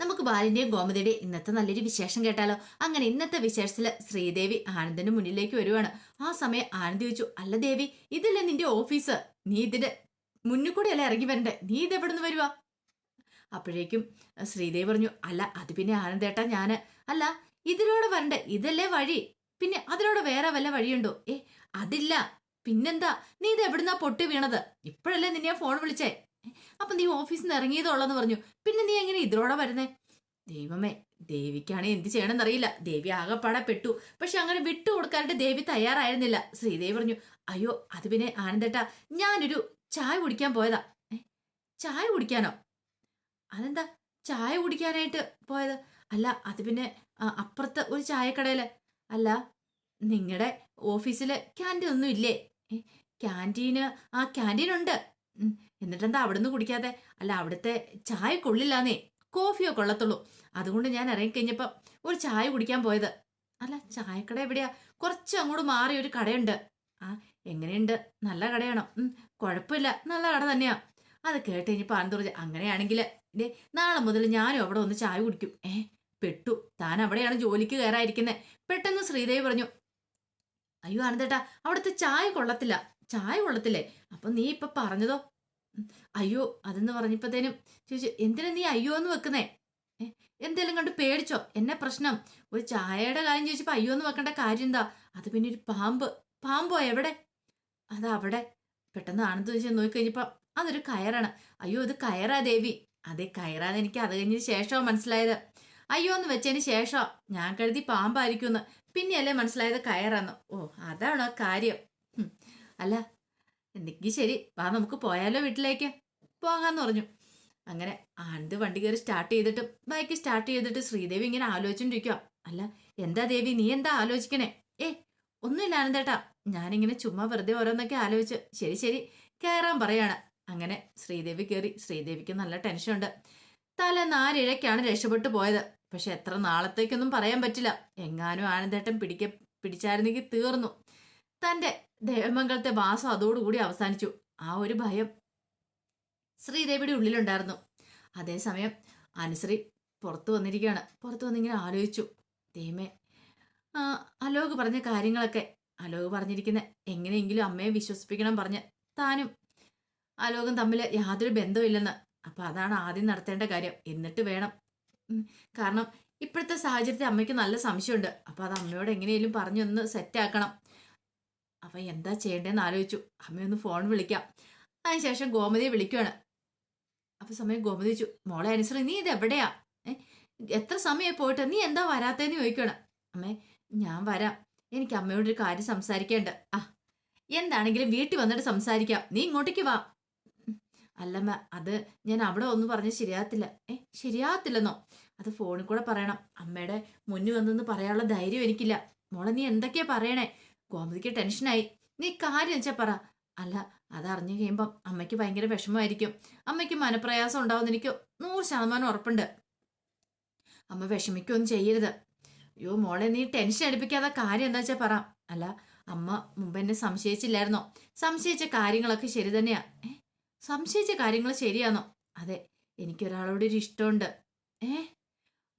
നമുക്ക് ബാലിന്റെയും ഗോമതിയുടെയും ഇന്നത്തെ നല്ലൊരു വിശേഷം കേട്ടാലോ? അങ്ങനെ ഇന്നത്തെ വിശേഷത്തിൽ ശ്രീദേവി ആനന്ദന്റെ മുന്നിലേക്ക് വരുവാണ്. ആ സമയം ആനന്ദ് ചോദിച്ചു അല്ല ദേവി ഇതല്ലേ നിന്റെ ഓഫീസ്? നീ ഇതിന്റെ മുന്നിൽ കൂടെ അല്ലേ ഇറങ്ങി വരണ്ടേ? നീ ഇത് എവിടെ നിന്ന് വരുവാ? അപ്പോഴേക്കും ശ്രീദേവി പറഞ്ഞു അല്ല അത് പിന്നെ ആനന്ദേട്ടാ ഞാൻ അല്ല ഇതിലൂടെ വരണ്ടേ? ഇതല്ലേ വഴി? പിന്നെ അതിലൂടെ വേറെ വല്ല വഴിയുണ്ടോ? ഏ അതില്ല. പിന്നെന്താ? നീ ഇത് എവിടുന്നാ പൊട്ടി വീണത്? ഇപ്പോഴല്ലേ നിന്നെ ഫോൺ വിളിച്ചേ? അപ്പൊ നീ ഓഫീസിൽ നിന്ന് ഇറങ്ങിയതുള്ളെന്ന് പറഞ്ഞു. പിന്നെ നീ എങ്ങനെ ഇതിലൂടെ വരുന്നേ? ദൈവമേ ദേവിക്കാണ് എന്ത് ചെയ്യണമെന്ന് അറിയില്ല ദേവി ആകെപ്പാടെ പെട്ടു. പക്ഷെ അങ്ങനെ വിട്ടു കൊടുക്കാനായിട്ട് ദേവി തയ്യാറായിരുന്നില്ല. ശ്രീദേവി പറഞ്ഞു അയ്യോ അത് പിന്നെ ആനന്ദേട്ടാ ഞാനൊരു ചായ കുടിക്കാൻ പോയതാ. ചായ കുടിക്കാനോ? അതെന്താ ചായ കുടിക്കാനായിട്ട് പോയത്? അല്ല അത് പിന്നെ അപ്പുറത്ത് ഒരു ചായക്കടയിൽ. അല്ല നിങ്ങളുടെ ഓഫീസിൽ ക്യാന്റീൻ ഒന്നും ഇല്ലേ ക്യാന്റീന് ആ ക്യാന്റീൻ ഉണ്ട് എന്നിട്ടെന്താ അവിടുന്ന് കുടിക്കാതെ അല്ല അവിടുത്തെ ചായ കൊള്ളില്ലാന്നേ. കോഫിയോ കൊള്ളത്തുള്ളൂ അതുകൊണ്ട് ഞാൻ ഇറങ്ങിക്കഴിഞ്ഞപ്പം ഒരു ചായ കുടിക്കാൻ പോയത്. അല്ല ചായക്കട എവിടെയാ? കുറച്ച് അങ്ങോട്ട് മാറി ഒരു കടയുണ്ട്. ആ എങ്ങനെയുണ്ട്? നല്ല കടയാണോ? കുഴപ്പമില്ല. നല്ല കട തന്നെയാ. അത് കേട്ട് കഴിഞ്ഞപ്പോൾ ആനന്ദ് പറഞ്ഞു അങ്ങനെയാണെങ്കിൽ ഇതേ നാളെ മുതൽ ഞാനും അവിടെ ഒന്ന് ചായ കുടിക്കും. ഏ പെട്ടു. താൻ അവിടെയാണ് ജോലിക്ക് കയറായിരിക്കുന്നത് പെട്ടെന്ന് ശ്രീദേവി പറഞ്ഞു അയ്യോ ആനന്ദേട്ടാ അവിടുത്തെ ചായ കൊള്ളത്തില്ല. ചായ കൊള്ളത്തില്ലേ? അപ്പം നീ ഇപ്പം പറഞ്ഞതോ? അയ്യോ അതെന്ന് പറഞ്ഞപ്പോഴത്തേനും ചോദിച്ചു എന്തിനാ നീ അയ്യോ എന്ന് വെക്കുന്നേ? എന്തെങ്കിലും കണ്ട് പേടിച്ചോ? എന്നെ പ്രശ്നം? ഒരു ചായയുടെ കാര്യം ചോദിച്ചപ്പോൾ അയ്യോ എന്ന് വെക്കേണ്ട കാര്യം എന്താ? അത് പിന്നെ ഒരു പാമ്പ്. പാമ്പോ എവിടെ? അത് അവിടെ. പെട്ടെന്ന് ആണെന്ന് ചോദിച്ചാൽ നോക്കിക്കഴിഞ്ഞപ്പോൾ അതൊരു കയറാണ്. അയ്യോ ഇത് കയറാ ദേവി. അതെ കയറാന്ന് എനിക്ക് അത് കഴിഞ്ഞതിന് ശേഷമാണ് മനസ്സിലായത്. അയ്യോ എന്ന് വെച്ചതിന് ശേഷം ഞാൻ കരുതി പാമ്പായിരിക്കുമെന്ന്. പിന്നെയല്ലേ മനസ്സിലായത് കയറാന്ന്. ഓ അതാണോ കാര്യം. അല്ല എന്തെങ്കിൽ ശരി വാ നമുക്ക് പോയാലോ വീട്ടിലേക്ക്. പോകാന്ന് പറഞ്ഞു. അങ്ങനെ ആനന്ദ് വണ്ടി കയറി സ്റ്റാർട്ട് ചെയ്തിട്ട് ബൈക്ക് സ്റ്റാർട്ട് ചെയ്തിട്ട് ശ്രീദേവി ഇങ്ങനെ ആലോചിച്ചോണ്ടിരിക്കുക അല്ല എന്താ ദേവി നീ എന്താ ആലോചിക്കണേ? ഏ ഒന്നുമില്ല ആനന്ദേട്ടാ. ഞാനിങ്ങനെ ചുമ്മാ വെറുതെ ഓരോന്നൊക്കെ ആലോചിച്ച് ശരി ശരി കയറാൻ പറയാണ്. അങ്ങനെ ശ്രീദേവി കയറി ശ്രീദേവിക്ക് നല്ല ടെൻഷനുണ്ട് തല നാലിഴയ്ക്കാണ് രക്ഷപ്പെട്ടു പോയത്. പക്ഷെ എത്ര നാളത്തേക്കൊന്നും പറയാൻ പറ്റില്ല. എങ്ങാനും ആനന്ദേട്ടൻ പിടിക്ക പിടിച്ചായിരുന്നെങ്കിൽ തീർന്നു. തന്റെ ദേവമംഗലത്തെ മാസം അതോടുകൂടി അവസാനിച്ചു. ആ ഒരു ഭയം ശ്രീദേവിയുടെ ഉള്ളിലുണ്ടായിരുന്നു. അതേസമയം അനുശ്രീ പുറത്തു വന്നിരിക്കുകയാണ്. പുറത്തു വന്നിങ്ങനെ ആലോചിച്ചു. ദൈവമേ അലോക് പറഞ്ഞ കാര്യങ്ങളൊക്കെ അലോക് പറഞ്ഞിരിക്കുന്ന എങ്ങനെയെങ്കിലും അമ്മയെ വിശ്വസിപ്പിക്കണം പറഞ്ഞ് താനും അലോകും തമ്മിൽ യാതൊരു ബന്ധമില്ലെന്ന് അപ്പം അതാണ് ആദ്യം നടത്തേണ്ട കാര്യം. എന്നിട്ട് വേണം. കാരണം ഇപ്പോഴത്തെ സാഹചര്യത്തിൽ അമ്മയ്ക്ക് നല്ല സംശയമുണ്ട്. അപ്പോൾ അത് അമ്മയോട് എങ്ങനെയെങ്കിലും പറഞ്ഞൊന്ന് സെറ്റാക്കണം അപ്പൊ എന്താ ചെയ്യേണ്ടതെന്ന് ആലോചിച്ചു. അമ്മയൊന്ന് ഫോൺ വിളിക്കാം. അതിനുശേഷം ഗോമതിയെ വിളിക്കുവാണ്. അപ്പൊ സമയം ഗോമതി ചോദിച്ചു മോളെ അനുസരി നീ ഇത് എവിടെയാ? എത്ര സമയമായി പോയിട്ട്? നീ എന്താ വരാത്തേന്ന് ചോദിക്കണം അമ്മേ ഞാൻ വരാം. എനിക്ക് അമ്മയോട് ഒരു കാര്യം സംസാരിക്കേണ്ട. ആ എന്താണെങ്കിലും വീട്ടിൽ വന്നിട്ട് സംസാരിക്കാം. നീ ഇങ്ങോട്ടേക്ക് വാ. അല്ലമ്മ അത് ഞാൻ അവിടെ ഒന്നും പറഞ്ഞ് ശരിയാകത്തില്ല. ഏ ശരിയാകത്തില്ലെന്നോ? അത് ഫോണിൽ കൂടെ പറയണം. അമ്മയുടെ മുന്നിൽ വന്നെന്ന് പറയാനുള്ള ധൈര്യം എനിക്കില്ല. മോളെ നീ എന്തൊക്കെയാ പറയണേ? ഗോമതിക്ക് ടെൻഷനായി. നീ കാര്യം വെച്ചാ പറ. അല്ല അത് അറിഞ്ഞു കഴിയുമ്പം അമ്മയ്ക്ക് ഭയങ്കര വിഷമമായിരിക്കും. അമ്മയ്ക്ക് മനപ്രയാസം ഉണ്ടാവുമെന്ന് എനിക്ക് നൂറ് ശതമാനം ഉറപ്പുണ്ട്. അമ്മ വിഷമിക്കൊന്നും ചെയ്യരുത്. അയ്യോ മോളെ നീ ടെൻഷൻ അടുപ്പിക്കാതെ കാര്യം എന്താ വെച്ചാൽ പറ. അല്ല അമ്മ മുമ്പ് എന്നെ സംശയിച്ചില്ലായിരുന്നോ? സംശയിച്ച കാര്യങ്ങളൊക്കെ ശരി തന്നെയാ. സംശയിച്ച കാര്യങ്ങൾ ശരിയാണോ അതെ എനിക്കൊരാളോട് ഒരു ഇഷ്ടമുണ്ട്. ഏ?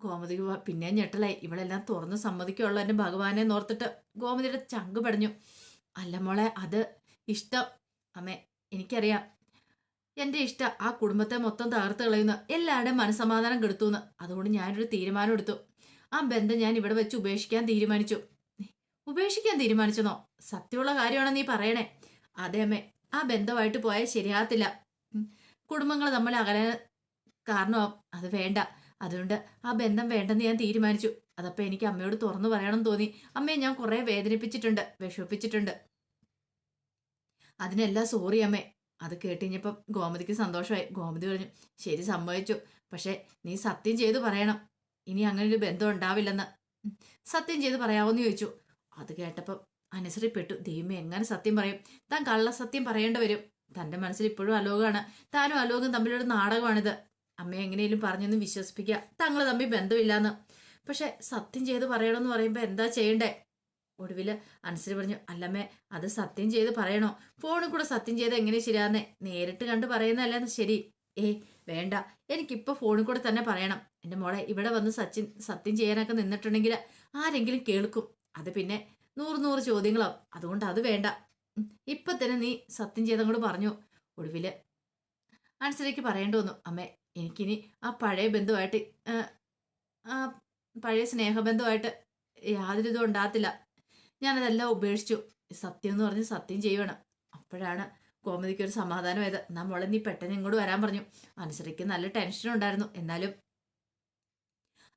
ഗോമതി പിന്നെ ഞെട്ടലായി. ഇവളെല്ലാം തുറന്ന് സമ്മതിക്കുള്ള എന്റെ ഭഗവാനെ നോർത്തിട്ട് ഗോമതിയുടെ ചങ്ക് പടഞ്ഞു. അല്ല മോളെ അത് ഇഷ്ടം. അമ്മേ എനിക്കറിയാം. എന്റെ ഇഷ്ടം ആ കുടുംബത്തെ മൊത്തം തകർത്ത് കളയുന്നു എല്ലാവരുടെയും മനസ്സമാധാനം കെടുത്തുന്ന്. അതുകൊണ്ട് ഞാനൊരു തീരുമാനം എടുത്തു. ആ ബന്ധം ഞാൻ ഇവിടെ വെച്ച് ഉപേക്ഷിക്കാൻ തീരുമാനിച്ചു. ഉപേക്ഷിക്കാൻ തീരുമാനിച്ചെന്നോ? സത്യമുള്ള കാര്യമാണോ നീ പറയണേ. അതെ അമ്മേ ആ ബന്ധമായിട്ട് പോയാൽ ശരിയാകത്തില്ല. കുടുംബങ്ങൾ തമ്മിൽ അകലാൻ കാരണമാവും. അത് വേണ്ട. അതുകൊണ്ട് ആ ബന്ധം വേണ്ടെന്ന് ഞാൻ തീരുമാനിച്ചു. അതപ്പോ എനിക്ക് അമ്മയോട് തുറന്നു പറയണം തോന്നി. അമ്മയെ ഞാൻ കുറേ വേദനിപ്പിച്ചിട്ടുണ്ട് വിഷമിപ്പിച്ചിട്ടുണ്ട്. അതിനെല്ലാം സോറി അമ്മേ. അത് കേട്ടുകഴിഞ്ഞപ്പം ഗോമതിക്ക് സന്തോഷമായി. ഗോമതി പറഞ്ഞു ശരി സമ്മതിച്ചു. പക്ഷേ നീ സത്യം ചെയ്ത് പറയണം. ഇനി അങ്ങനെ ഒരു ബന്ധം ഉണ്ടാവില്ലെന്ന്. സത്യം ചെയ്ത് പറയാവോന്ന് ചോദിച്ചു. അത് കേട്ടപ്പം അനുസരിപ്പെട്ടു ദൈവം എങ്ങനെ സത്യം പറയും? താൻ കള്ളസത്യം പറയേണ്ടി വരും. തന്റെ മനസ്സിൽ ഇപ്പോഴും അലോകാണ് താനും അലോകും തമ്മിലൊരു നാടകമാണിത്. അമ്മയെ എങ്ങനെയും പറഞ്ഞൊന്ന് വിശ്വസിപ്പിക്കുക തങ്ങൾ തമ്മിൽ ബന്ധമില്ലാന്ന്. പക്ഷെ സത്യം ചെയ്ത് പറയണമെന്ന് പറയുമ്പോൾ എന്താ ചെയ്യണ്ടേ? ഒടുവിൽ അനുസരി പറഞ്ഞു അല്ലമ്മേ അത് സത്യം ചെയ്ത് പറയണോ? ഫോണിൽ കൂടെ സത്യം ചെയ്ത് എങ്ങനെ ശരിയാന്നേ നേരിട്ട് കണ്ട് പറയുന്നതല്ലെന്ന് ശരി. ഏ വേണ്ട. എനിക്കിപ്പോൾ ഫോണിൽ കൂടെ തന്നെ പറയണം. എന്റെ മോളെ ഇവിടെ വന്ന് സച്ചിൻ സത്യം ചെയ്യാനൊക്കെ നിന്നിട്ടുണ്ടെങ്കിൽ ആരെങ്കിലും കേൾക്കും. അത് പിന്നെ നൂറ് നൂറ് ചോദ്യങ്ങളാവും. അതുകൊണ്ട് അത് വേണ്ട. ഇപ്പം തന്നെ നീ സത്യം ചെയ്തങ്ങോട് പറഞ്ഞു. ഒടുവിൽ അനുസരിക്ക് പറയേണ്ടി വന്നു. അമ്മേ എനിക്കിനി ആ പഴയ ബന്ധുവായിട്ട് ആ, പഴയ സ്നേഹബന്ധമായിട്ട് യാതൊരു ഇതും ഉണ്ടാകത്തില്ല. ഞാനതെല്ലാം ഉപേക്ഷിച്ചു. സത്യം എന്ന് പറഞ്ഞ് സത്യം ചെയ്യണം. അപ്പോഴാണ് കോമതിക്ക് ഒരു സമാധാനമായത് നമ്മളെ മോളെ നീ പെട്ടെന്ന് ഇങ്ങോട്ട് വരാൻ പറഞ്ഞു. അനുസരിക്ക് നല്ല ടെൻഷൻ ഉണ്ടായിരുന്നു. എന്നാലും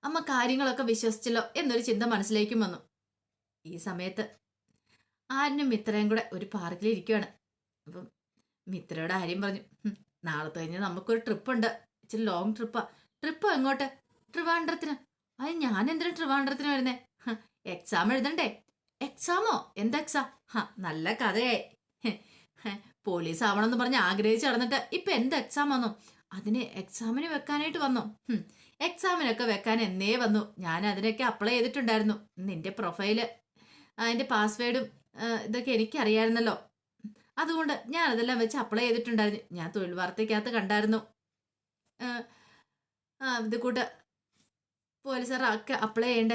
അമ്മ കാര്യങ്ങളൊക്കെ വിശ്വസിച്ചല്ലോ എന്നൊരു ചിന്ത മനസ്സിലേക്കും വന്നു. ഈ സമയത്ത് ആരിനും മിത്രയും കൂടെ ഒരു പാർക്കിൽ ഇരിക്കുകയാണ് അപ്പം മിത്രയുടെ ആര്യം പറഞ്ഞു. നാളെ കഴിഞ്ഞ് നമുക്കൊരു ട്രിപ്പ് ഉണ്ട്. ഇച്ചിരി ലോങ് ട്രിപ്പാ ട്രിപ്പോ എങ്ങോട്ട്? ട്രിവാൻഡ്രത്തിന്. അത് ഞാൻ എന്തിനാ ട്രിവാൻഡ്രത്തിന് വരുന്നേ? എക്സാം എഴുതണ്ടേ? എക്സാമോ എന്താ എക്സാം ഹ നല്ല കഥയായി. പോലീസ് ആവണമെന്ന് പറഞ്ഞ് ആഗ്രഹിച്ച് നടന്നിട്ട് ഇപ്പൊ എന്ത് എക്സാം വന്നു? അതിന് എക്സാമിന് വെക്കാനായിട്ട് വന്നു. എക്സാമിനൊക്കെ വെക്കാൻ എന്നേ വന്നു. ഞാൻ അതിനൊക്കെ അപ്ലൈ ചെയ്തിട്ടുണ്ടായിരുന്നു. നിന്റെ പ്രൊഫൈൽ അതിന്റെ പാസ്വേഡും ഇതൊക്കെ എനിക്കറിയായിരുന്നല്ലോ. അതുകൊണ്ട് ഞാൻ അതെല്ലാം വെച്ച് അപ്ലൈ ചെയ്തിട്ടുണ്ടായിരുന്നു. ഞാൻ തൊഴിൽ വാർത്തയ്ക്കകത്ത് കണ്ടായിരുന്നു. ഇത് കൂട്ട് പോലീസുകാർ ഒക്കെ അപ്ലൈ ചെയ്യേണ്ട?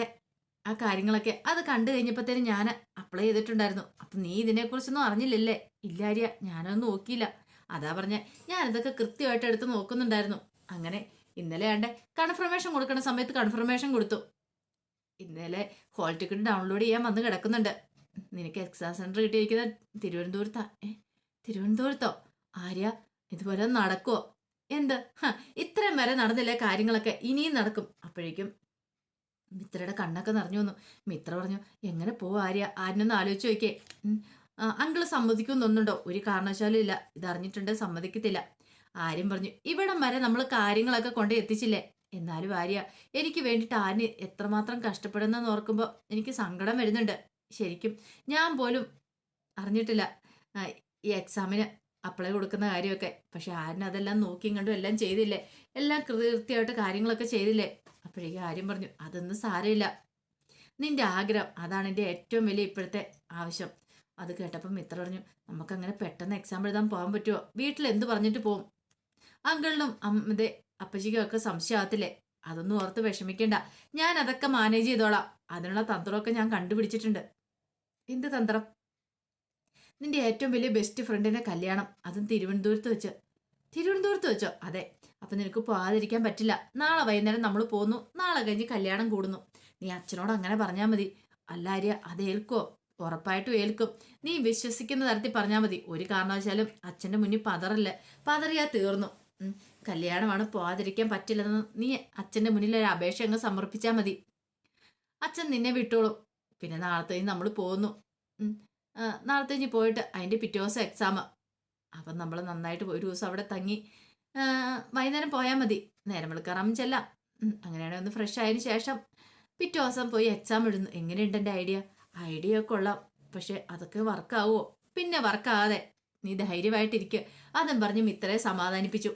ആ കാര്യങ്ങളൊക്കെ. അത് കണ്ടു കഴിഞ്ഞപ്പോഴത്തേനും ഞാൻ അപ്ലൈ ചെയ്തിട്ടുണ്ടായിരുന്നു. അപ്പം നീ ഇതിനെക്കുറിച്ചൊന്നും അറിഞ്ഞില്ലല്ലേ? ഇല്ലാരിയ ഞാനൊന്നും നോക്കിയില്ല. അതാ പറഞ്ഞ ഞാനിതൊക്കെ കൃത്യമായിട്ട് എടുത്ത് നോക്കുന്നുണ്ടായിരുന്നു. അങ്ങനെ ഇന്നലെ ആണ്ടെ കൺഫർമേഷൻ കൊടുക്കുന്ന സമയത്ത് കൺഫർമേഷൻ കൊടുത്തു. ഇന്നലെ ഹോൾ ടിക്കറ്റ് ഡൗൺലോഡ് ചെയ്യാൻ വന്ന് കിടക്കുന്നുണ്ട്. നിനക്ക് എക്സാം സെന്റർ കിട്ടിയിരിക്കുന്ന തിരുവനന്തപുരത്താ. ഏ തിരുവനന്തപുരത്തോ? ആര്യ ഇതുപോലെ നടക്കുവോ? എന്ത്? ഇത്രയും വരെ നടന്നില്ല കാര്യങ്ങളൊക്കെ? ഇനിയും നടക്കും. അപ്പോഴേക്കും മിത്രയുടെ കണ്ണൊക്കെ നിറഞ്ഞു വന്നു. മിത്ര പറഞ്ഞു എങ്ങനെ പോവും ആര്യ? ആരിനൊന്ന് ആലോചിച്ച് നോക്കിയേ. അങ്കിൾ സമ്മതിക്കും സമ്മതിക്കുമെന്നൊന്നുണ്ടോ ഒരു കാരണവശാലും ഇല്ല. ഇതറിഞ്ഞിട്ടുണ്ട് സമ്മതിക്കത്തില്ല. ആര്യം പറഞ്ഞു ഇവിടം വരെ നമ്മൾ കാര്യങ്ങളൊക്കെ കൊണ്ട് എത്തിച്ചില്ലേ? എന്നാലും ആര്യ എനിക്ക് വേണ്ടിയിട്ട് ആര്യന് എത്രമാത്രം കഷ്ടപ്പെടുന്നെന്ന് ഓർക്കുമ്പോൾ എനിക്ക് സങ്കടം വരുന്നുണ്ട്. ശരിക്കും ഞാൻ പോലും അറിഞ്ഞിട്ടില്ല. ഈ എക്സാമിന് അപ്ലൈ കൊടുക്കുന്ന കാര്യമൊക്കെ. പക്ഷെ ആരും അതെല്ലാം നോക്കിയും കണ്ടും എല്ലാം ചെയ്തില്ലേ? എല്ലാം കൃത്യമായിട്ട് കാര്യങ്ങളൊക്കെ ചെയ്തില്ലേ? അപ്പോഴേക്കും ആര്യം പറഞ്ഞു അതൊന്നും സാരമില്ല. നിന്റെ ആഗ്രഹം അതാണ് എന്റെ ഏറ്റവും വലിയ ഇപ്പോഴത്തെ ആവശ്യം. അത് കേട്ടപ്പം മിത്ര പറഞ്ഞു നമുക്കങ്ങനെ പെട്ടെന്ന് എക്സാം എഴുതാൻ പോകാൻ പറ്റുമോ? വീട്ടിൽ എന്ത് പറഞ്ഞിട്ട് പോവും? അങ്കിളിനും അമ്മതെ അപ്പച്ചിക്കും ഒക്കെ സംശയമാകത്തില്ലേ അതൊന്നും ഓർത്ത് വിഷമിക്കേണ്ട. ഞാൻ അതൊക്കെ മാനേജ് ചെയ്തോളാം. അതിനുള്ള തന്ത്രമൊക്കെ ഞാൻ കണ്ടുപിടിച്ചിട്ടുണ്ട്. എന്ത് തന്ത്രം? നിന്റെ ഏറ്റവും വലിയ ബെസ്റ്റ് ഫ്രണ്ടിന്റെ കല്യാണം അതും തിരുവനന്തപുരത്ത് വെച്ച്. തിരുവനന്തപുരത്ത് വെച്ചോ? അതെ. അപ്പൊ നിനക്ക് പോകാതിരിക്കാൻ പറ്റില്ല. നാളെ വൈകുന്നേരം നമ്മൾ പോകുന്നു നാളെ കഴിഞ്ഞ് കല്യാണം കൂടുന്നു. നീ അച്ഛനോട് അങ്ങനെ പറഞ്ഞാൽ മതി. അല്ലാര്യ അത് ഏൽക്കോ ഉറപ്പായിട്ടും ഏൽക്കും. നീ വിശ്വസിക്കുന്ന തരത്തിൽ പറഞ്ഞാൽ മതി. ഒരു കാരണവശാലും അച്ഛന്റെ മുന്നിൽ പതറല്ല? പതറിയാ തീർന്നു. കല്യാണമാണ് പോകാതിരിക്കാൻ പറ്റില്ലെന്ന് നീ അച്ഛന്റെ മുന്നിൽ ഒരു അപേക്ഷ അങ്ങ് സമർപ്പിച്ചാൽ മതി. അച്ഛൻ നിന്നെ വിട്ടോളും. പിന്നെ നാളത്തെ നമ്മൾ പോകുന്നു ഉം. നാളത്തെ കഴിഞ്ഞ് പോയിട്ട് അതിന്റെ പിറ്റേ ദിവസം എക്സാം അപ്പം നമ്മൾ നന്നായിട്ട് ഒരു ദിവസം അവിടെ തങ്ങി. വൈകുന്നേരം പോയാൽ മതി. നേരം വിളിക്കാറാം ചെല്ലാം. അങ്ങനെയാണെങ്കിൽ ഒന്ന് ഫ്രഷ് ആയതിനു ശേഷം പിറ്റേ ദിവസം പോയി എക്സാം ഇടുന്നു. എങ്ങനെയുണ്ട് എന്റെ ഐഡിയ ഐഡിയ കൊള്ളാം. പക്ഷെ അതൊക്കെ വർക്കാവോ പിന്നെ വർക്കാതെ നീ ധൈര്യമായിട്ടിരിക്കുക അതും പറഞ്ഞ് മിത്രയെ സമാധാനിപ്പിച്ചു.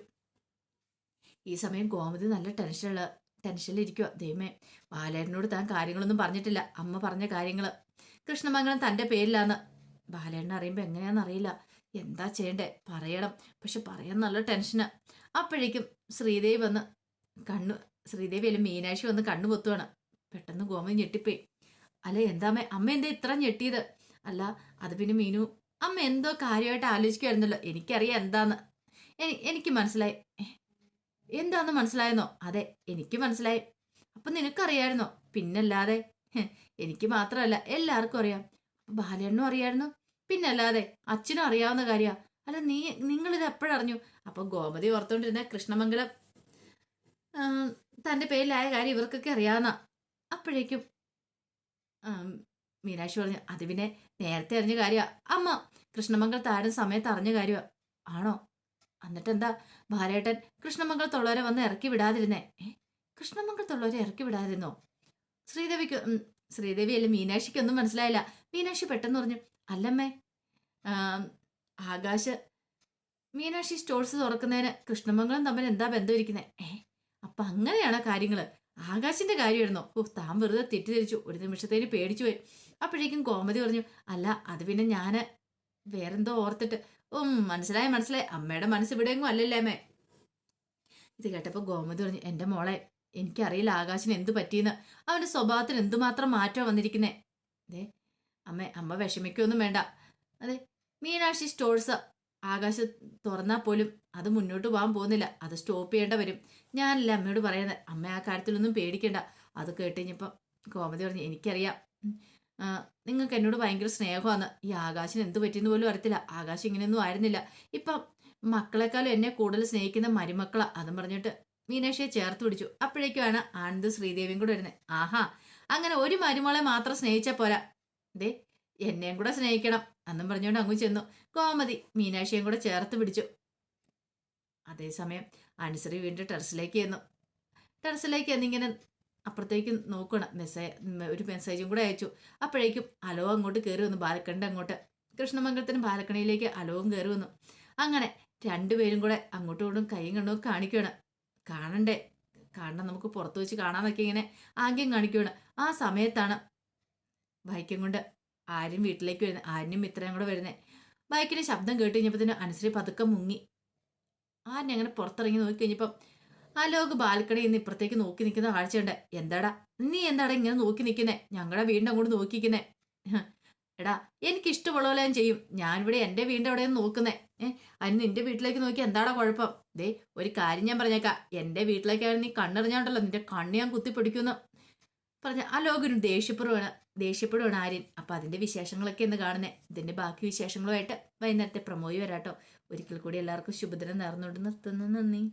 ഈ സമയം ഗോമതി നല്ല ടെൻഷനുള്ള ടെൻഷനിലിരിക്കുക ദൈവമേ ബാലേരനോട് താൻ കാര്യങ്ങളൊന്നും പറഞ്ഞിട്ടില്ല. അമ്മ പറഞ്ഞ കാര്യങ്ങൾ കൃഷ്ണമംഗലം തന്റെ പേരിലാന്ന്. ബാലേട്ടൻ അറിയുമ്പോൾ എങ്ങനെയാണെന്ന് അറിയില്ല. എന്താ ചെയ്യണ്ടേ? പറയണം. പക്ഷെ പറയാൻ നല്ല ടെൻഷനാണ് അപ്പോഴേക്കും ശ്രീദേവി വന്ന് കണ്ണു ശ്രീദേവി അല്ല മീനാക്ഷി വന്ന് കണ്ണു പൊത്തുവാണ്. പെട്ടെന്ന് ഗോമതി ഞെട്ടിപ്പോയി. അല്ല എന്താ അമ്മ? എന്താ ഇത്ര ഞെട്ടിയത്? അല്ല അത് പിന്നെ മീനു അമ്മ എന്തോ കാര്യമായിട്ട് ആലോചിക്കുമായിരുന്നല്ലോ എനിക്കറിയാം എന്താന്ന്. എനി എനിക്ക് മനസ്സിലായി. എന്താന്ന് മനസ്സിലായെന്നോ? അതെ എനിക്ക് മനസ്സിലായി. അപ്പൊ നിനക്കറിയായിരുന്നോ? പിന്നല്ലാതെ. എനിക്ക് മാത്രമല്ല എല്ലാവർക്കും അറിയാം. അപ്പൊ ബാലേണ്ണനും അറിയായിരുന്നു പിന്നല്ലാതെ അച്ഛനും അറിയാവുന്ന കാര്യാ. അല്ല നീ നിങ്ങളിത് എപ്പോഴറിഞ്ഞു? അപ്പൊ ഗോമതി ഓർത്തോണ്ടിരുന്ന കൃഷ്ണമംഗലം തന്റെ പേരിലായ കാര്യം ഇവർക്കൊക്കെ അറിയാവുന്ന അപ്പോഴേക്കും മീനാക്ഷി പറഞ്ഞു അത് പിന്നെ നേരത്തെ അറിഞ്ഞ കാര്യ. അമ്മ കൃഷ്ണമംഗൽ ആരും സമയത്ത് അറിഞ്ഞ കാര്യമാ ആണോ? എന്നിട്ട് എന്താ കൃഷ്ണമംഗൽ കൃഷ്ണമംഗലത്തുള്ളവരെ വന്ന് ഇറക്കി വിടാതിരുന്നേ. ഏ കൃഷ്ണമംഗലത്തുള്ളവരെ ഇറക്കി വിടാതിരുന്നോ? ശ്രീദേവിക്ക് ശ്രീദേവി അല്ല മീനാക്ഷിക്കൊന്നും മനസ്സിലായില്ല. മീനാക്ഷി പെട്ടെന്ന് പറഞ്ഞു അല്ലമ്മേ ആകാശ് മീനാക്ഷി സ്റ്റോഴ്സ് തുറക്കുന്നതിന് കൃഷ്ണമംഗലം തമ്മിൽ എന്താ ബന്ധം ഇരിക്കുന്നത് ഏ അപ്പം അങ്ങനെയാണോ കാര്യങ്ങൾ ആകാശിന്റെ കാര്യമായിരുന്നോ? ഓ താൻ വെറുതെ തെറ്റിദ്ധരിച്ചു. ഒരു നിമിഷത്തേന് പേടിച്ചു പോയി. അപ്പോഴേക്കും കോമതി പറഞ്ഞു അല്ല അത് പിന്നെ ഞാൻ വേറെന്തോ ഓർത്തിട്ട്. ഓ മനസ്സിലായി മനസ്സിലായി. അമ്മയുടെ മനസ്സ് ഇവിടെയെങ്കിലും അല്ലല്ലേ അമ്മേ? ഇത് കേട്ടപ്പോൾ ഗോമതി പറഞ്ഞു എന്റെ മോളെ എനിക്കറിയില്ല ആകാശിന് എന്ത് പറ്റിയെന്ന്. അവന്റെ സ്വഭാവത്തിന് എന്തുമാത്രം മാറ്റം വന്നിരിക്കുന്നേ? അതെ അമ്മ അമ്മ വിഷമിക്കൊന്നും വേണ്ട. അതെ മീനാക്ഷി സ്റ്റോഴ്സ് ആകാശം തുറന്നാൽ പോലും അത് മുന്നോട്ട് പോകാൻ പോകുന്നില്ല. അത് സ്റ്റോപ്പ് ചെയ്യേണ്ട വരും. ഞാനല്ല അമ്മയോട് പറയുന്നത്? അമ്മ ആ കാര്യത്തിലൊന്നും പേടിക്കേണ്ട. അത് കേട്ട് കഴിഞ്ഞപ്പം കോമതി പറഞ്ഞു എനിക്കറിയാം. നിങ്ങൾക്ക് എന്നോട് ഭയങ്കര സ്നേഹമാണ്. ഈ ആകാശിന് എന്ത് പറ്റിയെന്ന് പോലും അറിയത്തില്ല. ആകാശം ഇങ്ങനെയൊന്നും ആയിരുന്നില്ല. ഇപ്പം മക്കളെക്കാളും എന്നെ കൂടുതൽ സ്നേഹിക്കുന്ന മരുമക്കളാ. അതും പറഞ്ഞിട്ട് മീനാക്ഷിയെ ചേർത്ത് പിടിച്ചു. അപ്പോഴേക്കുമാണ് ആനന്ദ് ശ്രീദേവിയും കൂടെ വരുന്നത്. ആഹാ അങ്ങനെ ഒരു മരുമകളെ മാത്രം സ്നേഹിച്ചാൽ പോരാ. ദേ എന്നെയും കൂടെ സ്നേഹിക്കണം. അന്നും പറഞ്ഞുകൊണ്ട് അങ്ങ് ചെന്നു. കോമതി മീനാക്ഷിയും കൂടെ ചേർത്ത് പിടിച്ചു. അതേസമയം അനുസരി വീണ്ടും ടെറസിലേക്ക് ചെന്നു. ടെറസിലേക്ക് എന്നിങ്ങനെ അപ്പുറത്തേക്ക് നോക്കണം. മെസ്സേജ് ഒരു മെസ്സേജും കൂടെ അയച്ചു. അപ്പോഴേക്കും അലോ അങ്ങോട്ട് കയറി വന്നു ബാലക്കണിന്റെ അങ്ങോട്ട്. കൃഷ്ണമംഗലത്തിന് ബാലക്കണിയിലേക്ക് അലവും കയറി വന്നു. അങ്ങനെ രണ്ടുപേരും കൂടെ അങ്ങോട്ടും ഇങ്ങോട്ടും കൈയും കണ്ണും കാണിക്കുകയാണ് കാണണ്ടേ? കാണണം നമുക്ക് പുറത്ത് വെച്ച് കാണാമെന്നൊക്കെ ഇങ്ങനെ ആംഗ്യം കാണിക്കുകയാണ് ആ സമയത്താണ് ബൈക്കും കൊണ്ട് ആരും വീട്ടിലേക്ക് വരുന്നത് ആരും ഇത്രയും കൂടെ വരുന്നത് ബൈക്കിന്റെ ശബ്ദം കേട്ട് കഴിഞ്ഞപ്പോൾ അനുസരി പതുക്കെ മുങ്ങി. ആരും അങ്ങനെ പുറത്തിറങ്ങി നോക്കി കഴിഞ്ഞപ്പം ആ ലോക ബാൽക്കണി നിന്ന് ഇപ്പുറത്തേക്ക് നോക്കി നിൽക്കുന്ന കാഴ്ചയുണ്ട് എന്താടാ? നീ എന്താടാ ഇങ്ങനെ നോക്കി നിൽക്കുന്നേ? ഞങ്ങളുടെ വീടിന്റെ അങ്ങോട്ട് നോക്കിക്കുന്നേ എടാ എനിക്ക് ഇഷ്ടമുള്ള പോലെ ഞാൻ ചെയ്യും. ഞാനിവിടെ എന്റെ വീടിന്റെ അവിടെ നോക്കുന്നേ. ഏഹ് അതിന് നിന്റെ വീട്ടിലേക്ക് നോക്കി എന്താടാ കുഴപ്പം? ദേ ഒരു കാര്യം ഞാൻ പറഞ്ഞേക്കാം. എന്റെ വീട്ടിലേക്കാണ് നീ കണ്ണെറിഞ്ഞാണ്ടല്ലോ. നിന്റെ കണ്ണ് ഞാൻ കുത്തിപ്പിടിക്കുന്നു പറഞ്ഞ ആ ലോകനും ദേഷ്യപ്പെടുവാണ് ദേഷ്യപ്പെടുവാണ് ആര്യൻ. അപ്പൊ അതിന്റെ വിശേഷങ്ങളൊക്കെ ഇന്ന് കാണുന്നേ. ഇതിന്റെ ബാക്കി വിശേഷങ്ങളുമായിട്ട് വൈകുന്നേരത്തെ പ്രമോയി വരാട്ടോ. ഒരിക്കൽ കൂടി എല്ലാവർക്കും ശുഭദിനം നേർന്നുകൊണ്ട് നിർത്തുന്നു. നന്ദി.